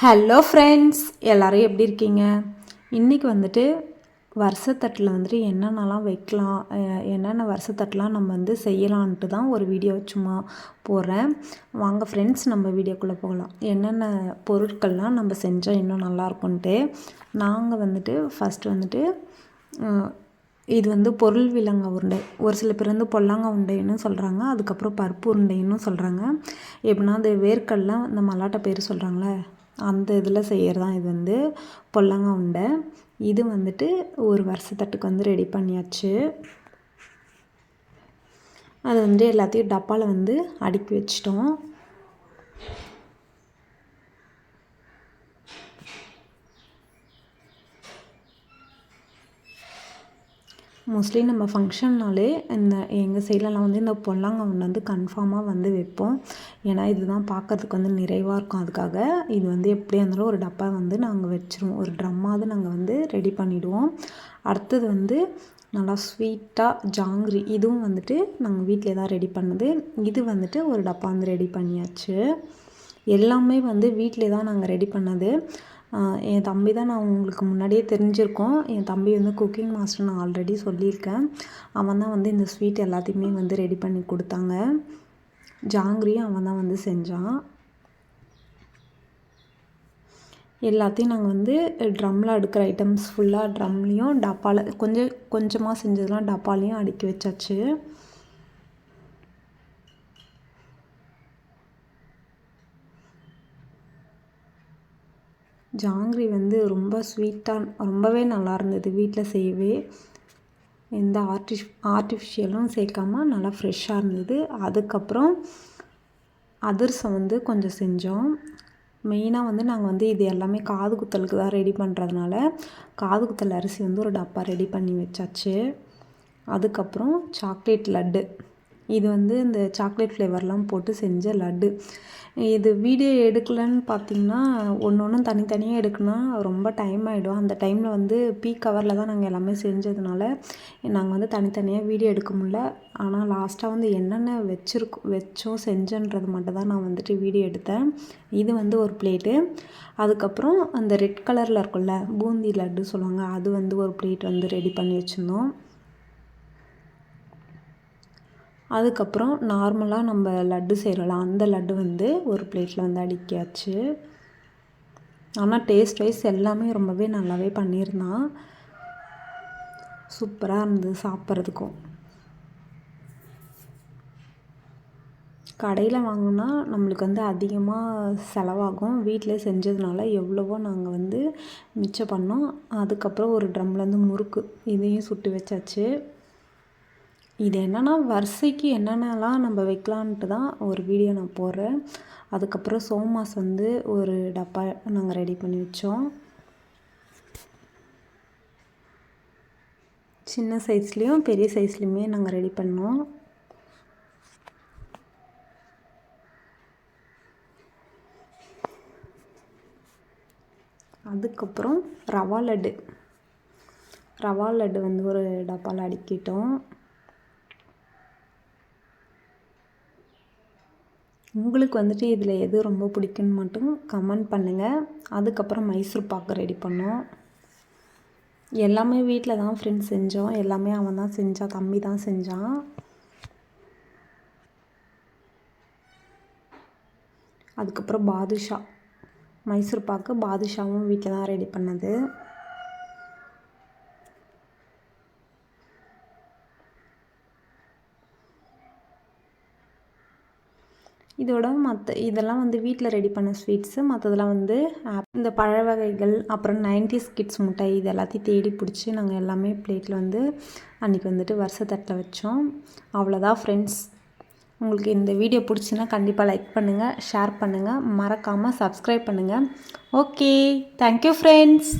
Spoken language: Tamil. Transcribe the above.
ஹலோ ஃப்ரெண்ட்ஸ் எல்லோரும் எப்படி இருக்கீங்க? இன்றைக்கி வந்துட்டு வருஷத்தட்டில் வந்துட்டு என்னென்னலாம் வைக்கலாம் என்னென்ன வருஷத்தட்டெலாம் நம்ம வந்து செய்யலான்ட்டு தான் ஒரு வீடியோ சும்மா போடுறேன். வாங்க ஃப்ரெண்ட்ஸ் நம்ம வீடியோக்குள்ளே போகலாம். என்னென்ன பொருட்கள்லாம் நம்ம செஞ்சால் இன்னும் நல்லாயிருக்குன்ட்டு. நாங்கள் வந்துட்டு ஃபஸ்ட்டு வந்துட்டு இது வந்து பொருள் விலங்க உருண்டை. ஒரு சில பேர் வந்து பொல்லாங்க உருண்டைன்னு சொல்கிறாங்க அதுக்கப்புறம் பருப்பு உருண்டைன்னு சொல்கிறாங்க எப்படின்னா அது வேர்க்கடலாம் இந்த மல்லாட்டை பேர் சொல்கிறாங்களே அந்த இதில் செய்கிறதான் இது வந்து பொல்லங்க உண்டை. இது வந்துட்டு ஒரு வருஷத்தட்டுக்கு வந்து ரெடி பண்ணியாச்சு. அது வந்து எல்லாத்தையும் டப்பாவில் வந்து அடுக்கி வச்சிட்டோம். மோஸ்ட்லி நம்ம ஃபங்க்ஷன்னாலே இந்த எங்கள் சைட்லலாம் வந்து இந்த பொல்லாங்க ஒன்று வந்து கன்ஃபார்மாக வந்து வைப்போம். ஏன்னா இதுதான் பார்க்கறதுக்கு வந்து நிறைவாக இருக்கும் அதுக்காக. இது வந்து எப்படியா இருந்தாலும் ஒரு டப்பா வந்து நாங்கள் வச்சுருவோம். ஒரு ட்ரம்மாவது நாங்கள் வந்து ரெடி பண்ணிவிடுவோம் அடுத்தது வந்து நல்லா ஸ்வீட்டாக ஜாங்கிரி இதுவும் வந்துட்டு நாங்கள் வீட்டிலே தான் ரெடி பண்ணது. இது வந்துட்டு ஒரு டப்பா வந்து ரெடி பண்ணியாச்சு. எல்லாமே வந்து வீட்டிலே தான் நாங்கள் ரெடி பண்ணது. என் தம்பி தான் நான் உங்களுக்கு முன்னாடியே தெரிஞ்சிருக்கோம். என் தம்பி வந்து குக்கிங் மாஸ்டர் நான் ஆல்ரெடி சொல்லியிருக்கேன். அவன் தான் வந்து இந்த ஸ்வீட் எல்லாத்தையுமே வந்து ரெடி பண்ணி கொடுத்தாங்க. ஜாங்கிரியும் அவன் தான் வந்து செஞ்சான். எல்லாத்தையும் நாங்கள் வந்து ட்ரம்மில் அடுக்கிற ஐட்டம்ஸ் ஃபுல்லாக ட்ரம்லேயும் டப்பாவில் கொஞ்சம் கொஞ்சமாக செஞ்சதெல்லாம் டப்பாலையும் அடுக்கி வச்சாச்சு. ஜாங்கிரி வந்து ரொம்ப ஸ்வீட்டாக ரொம்பவே நல்லா இருந்தது வீட்டில் செய்யவே. எந்த ஆர்டிஃப் ஆர்டிஃபிஷியலும் சேர்க்காம நல்லா ஃப்ரெஷ்ஷாக இருந்தது. அதுக்கப்புறம் அதிரசம் வந்து கொஞ்சம் செஞ்சோம். மெயினாக வந்து நாங்கள் வந்து இது எல்லாமே காது குத்தலுக்கு தான் ரெடி பண்ணுறதுனால காது குத்தல் அரிசி வந்து ஒரு டப்பா ரெடி பண்ணி வச்சாச்சு. அதுக்கப்புறம் சாக்லேட் லட்டு. இது வந்து இந்த சாக்லேட் ஃப்ளேவர்லாம் போட்டு செஞ்ச லட்டு. இது வீடியோ எடுக்கலன்னு பார்த்தீங்கன்னா ஒன்று ஒன்றும் தனித்தனியாக எடுக்கணும்னா ரொம்ப டைம் ஆகிடும் அந்த டைமில் வந்து பீக் கவரில் தான் நாங்கள் எல்லாமே செஞ்சதுனால நாங்கள் வந்து தனித்தனியாக வீடியோ எடுக்க முடில ஆனால் லாஸ்ட்டாக வந்து என்னென்ன வச்சுருக்கோம் வச்சோம் செஞ்சன்றது மட்டும் தான் நான் வந்துட்டு வீடியோ எடுத்தேன். இது வந்து ஒரு பிளேட்டு அதுக்கப்புறம் அந்த ரெட் கலரில் இருக்கும்ல பூந்தி லட்டு சொல்லுவாங்க அது வந்து ஒரு பிளேட் வந்து ரெடி பண்ணி வச்சுருந்தோம். அதுக்கப்புறம் நார்மலாக நம்ம லட்டு செய்கிறோம்ல அந்த லட்டு வந்து ஒரு பிளேட்டில் வந்து அடுக்கியாச்சு. ஆனால் டேஸ்ட் வைஸ் எல்லாமே ரொம்பவே நல்லாவே பண்ணியிருந்தான். சூப்பராக இருந்தது சாப்பிட்றதுக்கும். கடையில் வாங்கினா நம்மளுக்கு வந்து அதிகமாக செலவாகும். வீட்டிலே செஞ்சதுனால எவ்வளவோ நாங்கள் வந்து மிச்சம் பண்ணோம். அதுக்கப்புறம் ஒரு ட்ரம்லேருந்து முறுக்கு இதையும் சுட்டு வச்சாச்சு. இது என்னென்னா வரிசைக்கு என்னென்னலாம் நம்ம வைக்கலான்ட்டு தான் ஒரு வீடியோ நான் போடுறேன். அதுக்கப்புறம் சோமாஸ் வந்து ஒரு டப்பா நாங்கள் ரெடி பண்ணி வச்சோம். சின்ன சைஸ்லேயும் பெரிய சைஸ்லேயுமே நாங்கள் ரெடி பண்ணோம். அதுக்கப்புறம் ரவா லட்டு. ரவா லட்டு வந்து ஒரு டப்பாவில் அடுக்கிட்டோம். உங்களுக்கு வந்துட்டு இதில் எது ரொம்ப பிடிக்குன்னு மட்டும் கமெண்ட் பண்ணுங்கள் அதுக்கப்புறம் மைசூர் பாக்கு ரெடி பண்ணோம். எல்லாமே வீட்டில் தான் ஃப்ரெண்ட்ஸ் செஞ்சோம். எல்லாமே அவன் தான் செஞ்சான் தம்பி தான் செஞ்சான். அதுக்கப்புறம் பாதுஷா. மைசூர் பாக்கு பாதுஷாவும் வீட்டில் தான் ரெடி பண்ணது. இதோட மற்ற இதெல்லாம் வந்து வீட்டில் ரெடி பண்ண ஸ்வீட்ஸு மற்றதெல்லாம் வந்து இந்த பழ வகைகள் அப்புறம் நைன்டிஸ் கிட்ஸ் முட்டை இது எல்லாத்தையும் தேடி பிடிச்சி நாங்கள் எல்லாமே பிளேட்டில் வந்து அன்றைக்கி வந்துட்டு வருஷத்தட்டில் வச்சோம். அவ்வளோதான் ஃப்ரெண்ட்ஸ் உங்களுக்கு இந்த வீடியோ பிடிச்சின்னா கண்டிப்பாக லைக் பண்ணுங்கள் ஷேர் பண்ணுங்கள் மறக்காமல் சப்ஸ்கிரைப் பண்ணுங்கள் ஓகே தேங்க்யூ ஃப்ரெண்ட்ஸ்